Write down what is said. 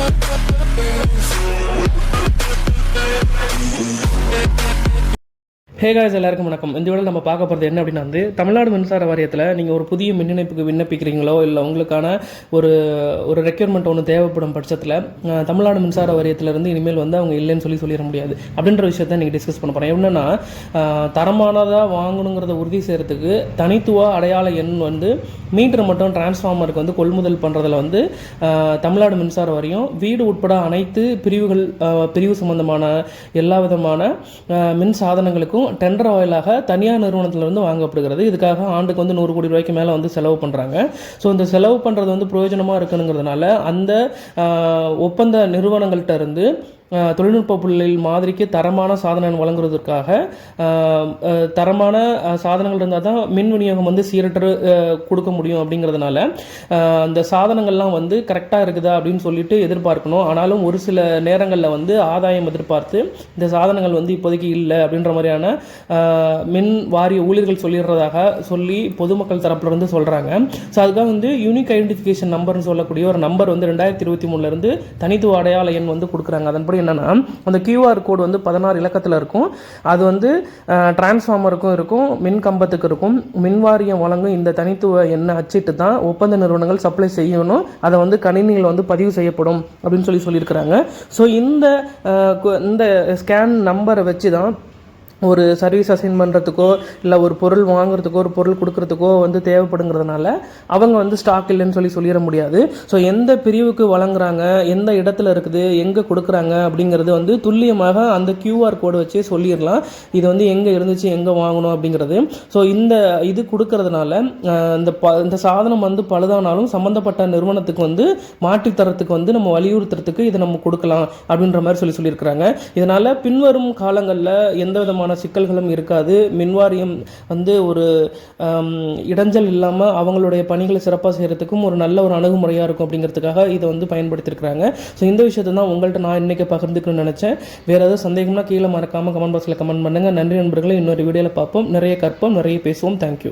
Dance. Hey guys எல்லாருக்கும் வணக்கம். இந்த வீடியோவில் நம்ம பார்க்க போகிறது என்ன அப்படின்னா வந்து தமிழ்நாடு மின்சார வாரியத்தில் நீங்கள் ஒரு புதிய மின் இணைப்புக்கு விண்ணப்பிக்கிறீங்களோ இல்லை உங்களுக்கான ஒரு ஒரு ரெக்யூர்மெண்ட் ஒன்று தேவைப்படும் பட்சத்தில் தமிழ்நாடு மின்சார வாரியத்திலேருந்து இனிமேல் வந்து அவங்க இல்லைன்னு சொல்லி சொல்லிட முடியாது. அப்படின்ற விஷயத்த நீங்கள் டிஸ்கஸ் பண்ண போகிறேன் என்னென்னா தரமானதாக வாங்கணுங்கிறத உறுதி செய்கிறதுக்கு தனித்துவ அடையாள எண் வந்து மீட்டர் மற்றும் டிரான்ஸ்ஃபார்மருக்கு வந்து கொள்முதல் பண்ணுறதுல வந்து தமிழ்நாடு மின்சார வாரியம் வீடு உட்பட அனைத்து பிரிவுகள் பிரிவு சம்பந்தமான எல்லா விதமான மின் சாதனங்களுக்கும் டெண்டர் வாயிலாக தனியார் நிறுவனத்திலிருந்து வாங்கப்படுகிறது. இதுக்காக ஆண்டுக்கு வந்து நூறு கோடி ரூபாய்க்கு மேலே வந்து செலவு பண்ணுறாங்க ஸோ இந்த செலவு பண்ணுறது வந்து பிரயோஜனமாக இருக்கணுங்கிறதுனால அந்த ஒப்பந்த நிறுவனங்கள்கிட்ட இருந்து தொழில்நுட்ப புள்ளில் மாதிரிக்கு தரமான சாதனம் வழங்குவதற்காக தரமான சாதனங்கள் இருந்தால் தான் மின் விநியோகம் வந்து சீரற்று கொடுக்க முடியும் அப்படிங்கிறதுனால அந்த சாதனங்கள்லாம் வந்து கரெக்டாக இருக்குதா அப்படின்னு சொல்லிட்டு எதிர்பார்க்கணும். ஆனாலும் ஒரு சில நேரங்களில் வந்து ஆதாயம் எதிர்பார்த்து இந்த சாதனங்கள் வந்து இப்போதைக்கு இல்லை அப்படின்ற மாதிரியான மின் வாரிய ஊழியர்கள் சொல்லிடுறதாக சொல்லி பொதுமக்கள் தரப்புலேருந்து சொல்கிறாங்க ஸோ அதுக்காக வந்து யூனிக் ஐடென்டிஃபிகேஷன் நம்பர்னு சொல்லக்கூடிய ஒரு நம்பர் வந்து ரெண்டாயிரத்தி இருபத்தி மூணுலேருந்து தனித்துவ அடையாள எண் வந்து கொடுக்குறாங்க. அதன்படி என்னன்னா அந்த கியூஆர் கோடு வந்து பதினாறு இலக்கத்தில் இருக்கும். அது வந்து டிரான்ஸ்ஃபார்மருக்கும் இருக்கும் மின் கம்பத்துக்கு இருக்கும். மின் வாரியம் வழங்கும் இந்த தனித்துவ எண்ணை அச்சிட்டு தான் ஒப்பந்த நிறுவனங்கள் சப்ளை செய்யணும். அதை வந்து கணினியில் வந்து பதிவு செய்யப்படும் அப்படின்னு சொல்லி சொல்லியிருக்கிறாங்க. ஸோ இந்த இந்த ஸ்கேன் நம்பரை வச்சு தான் ஒரு சர்வீஸ் அசைன் பண்ணுறதுக்கோ இல்லை ஒரு பொருள் வாங்குறதுக்கோ ஒரு பொருள் கொடுக்கறதுக்கோ வந்து தேவைப்படுங்கிறதுனால அவங்க வந்து ஸ்டாக் இல்லைன்னு சொல்லி சொல்லிட முடியாது. ஸோ எந்த பிரிவுக்கு வழங்குறாங்க எந்த இடத்துல இருக்குது எங்கே கொடுக்குறாங்க அப்படிங்கிறது வந்து துல்லியமாக அந்த கியூஆர் கோடு வச்சே சொல்லிடலாம். இது வந்து எங்கே இருந்துச்சு எங்கே வாங்கணும் அப்படிங்கிறது. ஸோ இந்த இது கொடுக்கறதுனால இந்த ப இந்த சாதனம் வந்து பழுதானாலும் சம்மந்தப்பட்ட நிறுவனத்துக்கு வந்து மாற்றித்தரத்துக்கு வந்து நம்ம வலியுறுத்துறதுக்கு இதை நம்ம கொடுக்கலாம் அப்படின்ற மாதிரி சொல்லி சொல்லியிருக்கிறாங்க. இதனால் பின்வரும் காலங்களில் எந்த விதமான சிக்கல்களும் இருக்காது. மின்வாரியம் வந்து ஒரு இடைஞ்சல் இல்லாமல் அவங்களுடைய பணிகளை சிறப்பாக செய்கிறதுக்கும் ஒரு நல்ல ஒரு அணுகுமுறையாக இருக்கும் அப்படிங்கிறதுக்காக இதை வந்து பயன்படுத்தியிருக்கிறாங்க ஸோ இந்த விஷயத்தை தான் உங்கள்கிட்ட நான் இன்றைக்கி பகிர்ந்துக்கணும்னு நினச்சேன். வேறு ஏதாவது சந்தேகம்னா கீழே மறக்காமல் கமெண்ட் பாக்ஸில் கமெண்ட் பண்ணுங்கள் நன்றி நண்பர்களே இன்னொரு வீடியோவில் பார்ப்போம். நிறைய கற்போம் நிறைய பேசுவோம். தேங்க்யூ